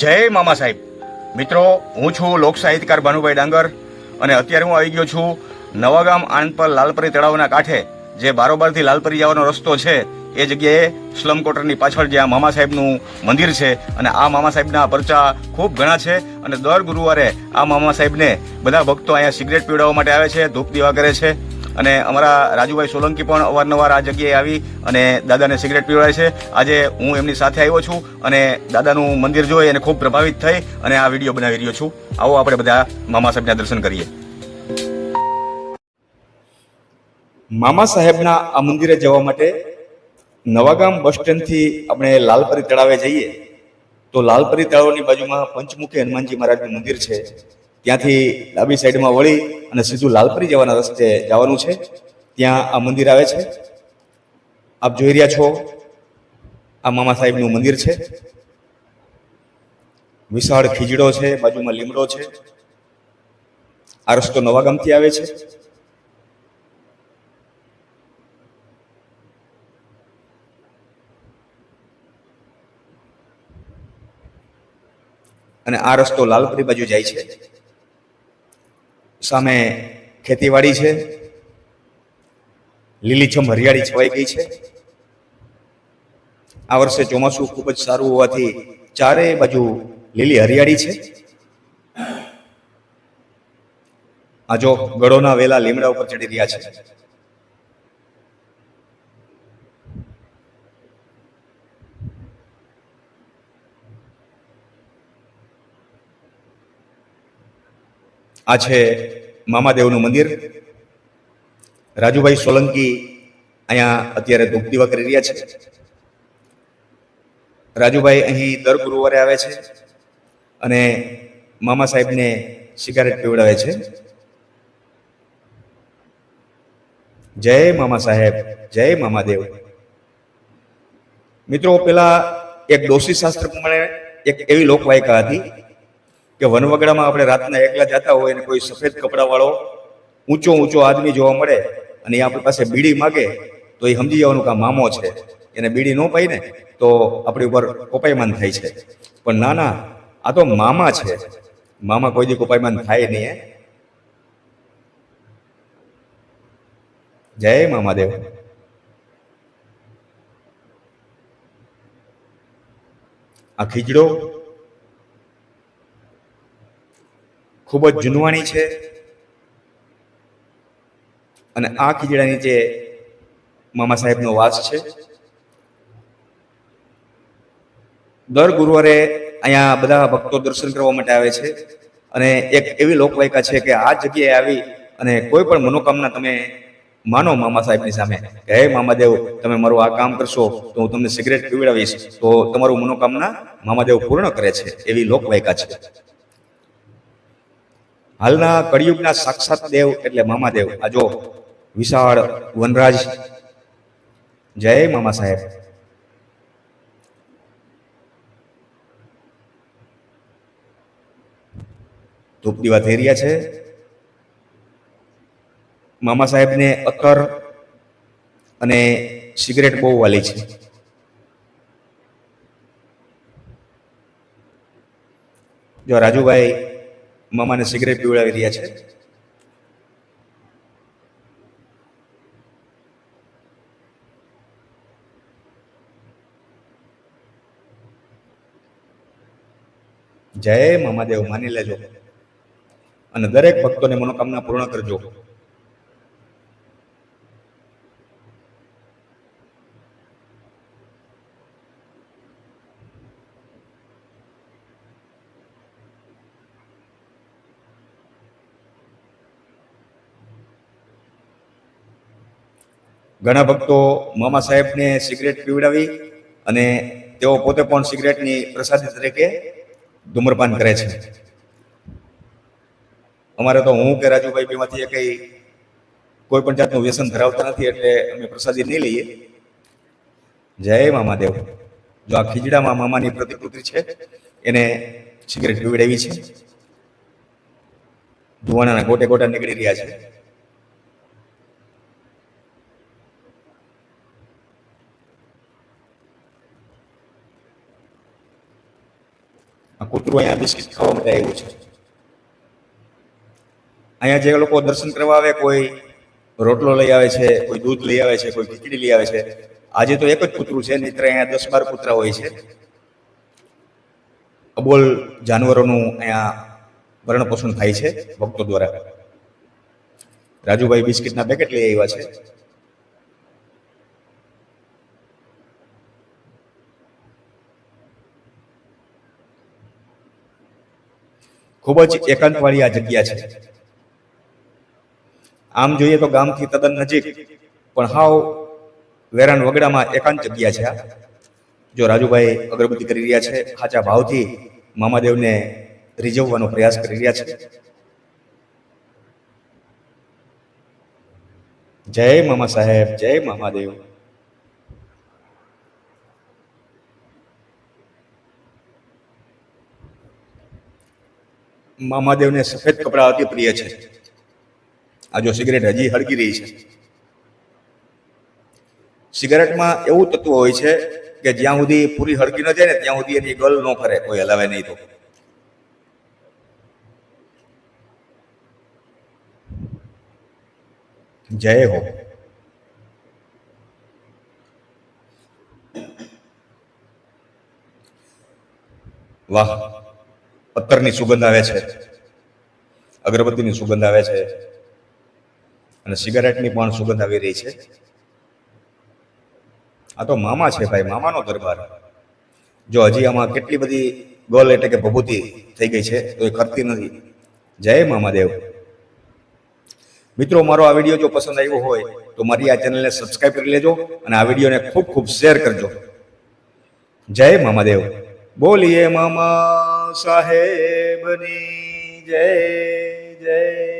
જય મામા સાહેબ. મિત્રો, હું છું લોક સાહિત્યકાર ભાનુભાઈ ડાંગર અને અત્યારે હું આવી ગયો છું નવાગામ આણંદપર લાલપરી તળાવના કાંઠે, જે બારોબારથી લાલપરી જવાનો રસ્તો છે, એ જગ્યાએ સ્લમ ક્વાર્ટરની પાછળ જ્યાં મામા સાહેબનું મંદિર છે અને આ મામા સાહેબના પરચા ખૂબ ઘણા છે અને દર ગુરુવારે આ મામા સાહેબને બધા ભક્તો અહીંયા સિગરેટ પીવડાવવા માટે આવે છે, ધૂપ દીવા કરે છે. અને અમારા રાજુભાઈ સોલંકી પણ અવારનવાર આ જગ્યાએ આવી અને દાદાને સિગરેટ પીવડાય છે. આજે હું એમની સાથે આવ્યો છું અને દાદાનું મંદિર જોઈ અને ખૂબ પ્રભાવિત થઈ અને આ વીડિયો બનાવી રહ્યો છું. આવો આપણે બધા મામા સાહેબના દર્શન કરીએ. મામા સાહેબના આ મંદિરે જવા માટે નવાગામ બસ સ્ટેન્ડથી આપણે લાલપરી તળાવે જઈએ. તો લાલપરી તળાવની બાજુમાં પંચમુખી હનુમાનજી મહારાજનું મંદિર છે. ત્યાંથી ડાબી સાઈડમાં વળી અને સીધું લાલપરી જવાના રસ્તે જવાનું છે. ત્યાં આ મંદિર આવે છે. આપ જોઈ રહ્યા છો, આ મામા સાહેબનું મંદિર છે. વિશાળ ખીજડો છે, બાજુમાં લીમડો છે. આ રસ્તો નવાગામથી આવે છે. અને આ રસ્તો લાલપરી બાજુ જાય છે. સામે ખેતીવાડી છે. લીલીછમ હરિયાળી છવાઈ ગઈ છે. આ વર્ષે ચોમાસું ખૂબ જ સારું હોવાથી ચારે બાજુ લીલી હરિયાળી છે. આ જો ગળોના વેલા લીમડા ઉપર ચડી રહ્યા છે. આ છે મામાદેવનું મંદિર. રાજુભાઈ સોલંકી અહીંયા અત્યારે ધૂપ દીવા કરી રહ્યા છે. રાજુભાઈ અહીં દર ગુરુવારે આવે છે અને મામા સાહેબને સિગારેટ પીવડાવે છે. જય મામા સાહેબ, જય મામાદેવ. મિત્રો, પેલા એક ડોસી શાસ્ત્ર પ્રમાણે એક એવી લોકવાયકા હતી કે વનવગડામાં આપણે રાતના એકલા જતા હોય અને કોઈ સફેદ કપડાવાળો ઊંચો ઊંચો આદમી જોવા મળે અને એ આપણી પાસે બીડી માગે, તો એ સમજી જવાનું કે મામો છે. એને બીડી ન પાઈ ને તો આપણી ઉપર કોપાયમાન થાય છે. પણ ના ના, આ તો મામા છે. મામા કોઈ દી કોપાયમાન થાય નહીં જય મામાદેવ. આ ખીજડો ખૂબ જ જૂનવાણી છે. અને આ ખીજડાની જે મામા સાહેબનો વાસ છે. દર ગુરુવારે અહીંયા બધા ભક્તો દર્શન કરવા માટે આવે છે. અને એક એવી લોકવાયકા છે કે આ જગ્યાએ આવી અને કોઈ પણ મનોકામના તમે માનો મામા સાહેબની સામે કે, હે મામાદેવ, તમે મારું આ કામ કરશો તો હું તમને સિગરેટ પીવડાવીશ. તો તમારું મનોકામના મામાદેવ પૂર્ણ કરે છે એવી લોકવાયકા છે. હાલના કળિયુગના સાક્ષાત દેવ એટલે મામાદેવ. આ જો વિશાળ વનરાજ. જય મામા સાહેબ. ધૂપ દીવા થઈ રહ્યા છે. મામા સાહેબને અત્તર અને સિગરેટ બહુ વાલી છે. જો રાજુભાઈ મામાને સિગરેટ પીવડાવી રહ્યા છે. જય મામાદેવ, માની લેજો. અને દરેક ભક્તોને મનોકામના પૂર્ણ કરજો. ઘણા ભક્તો મામા સાહેબને સિગરેટ પીવડાવી અને તેઓ પોતે પણ સિગરેટની પ્રસાદી તરીકે ધૂમ્રપાન કરે છે. અમારે તો હું કે રાજુભાઈ બેમાંથી કઈ કોઈ પણ જાતનું વ્યસન ધરાવતા નથી એટલે અમે પ્રસાદી નહીં લઈએ. જય મામાદેવ. જો આ ખીજડામાં મામાની પ્રતિકૃતિ છે, એને સિગરેટ પીવડાવી છે. ધુવાણાના ગોટે ગોટા નીકળી રહ્યા છે. કૂતરું અહીંયા બિસ્કિટ ખાવા માટે આવ્યું છે. અહીંયા જે લોકો દર્શન કરવા આવે, કોઈ રોટલો લઈ આવે છે, કોઈ દૂધ લઈ આવે છે, કોઈ ખીચડી લઈ આવે છે, આજે તો એક જ કૂતરું છે, નહીતર અહીંયા દસ બાર કૂતરા હોય છે. અબોલ જાનવરોનું અહીંયા ભરણ પોષણ થાય છે ભક્તો દ્વારા. રાજુભાઈ બિસ્કિટના પેકેટ લઈ આવ્યા છે. ખૂબ જ એકાંતવાળી આ જગ્યા છે. આમ જોઈએ તો ગામથી તદ્દન નજીક, પણ હાવ વેરાન વગડામાં એકાંત જગ્યા છે જો રાજુભાઈ અગરબત્તી કરી રહ્યા છે, સાચા ભાવથી મામાદેવને રીઝવવાનો પ્રયાસ કરી રહ્યા છે. જય મામા સાહેબ, જય મામાદેવ. મામાદેવને સફેદ કપડાં અતિ પ્રિય છે. આ જો સિગરેટ હજી હળગી રહી છે. સિગારેટમાં એવું તત્વ હોય છે કે જ્યાં સુધી પૂરી હળગી ન જાય ને ત્યાં સુધી એની ગલ ન ફરે, કોઈ હલાવે નહીં તો. જય હો. વાહ. પત્તરની સુગંધ આવે છે. અગરબત્તીની સુગંધ આવે છે. અને સિગારેટની પણ સુગંધ આવી રહી છે. આ તો મામા છે ભાઈ, મામાનો દરબાર. જો હજી આમાં કેટલી બધી ગોલ એટલે કે ભભૂતિ થઈ ગઈ છે, તો એ કરતી નથી. જય મામાદેવ મિત્રો, મારો આ વીડિયો જો પસંદ આવ્યો હોય, તો મારી આ ચેનલને સબસ્ક્રાઇબ કરી લેજો અને આ વિડીયોને ખૂબ ખૂબ શેર કરજો. જય મામાદેવ બોલીએ મામા. સાહેબની જય જય.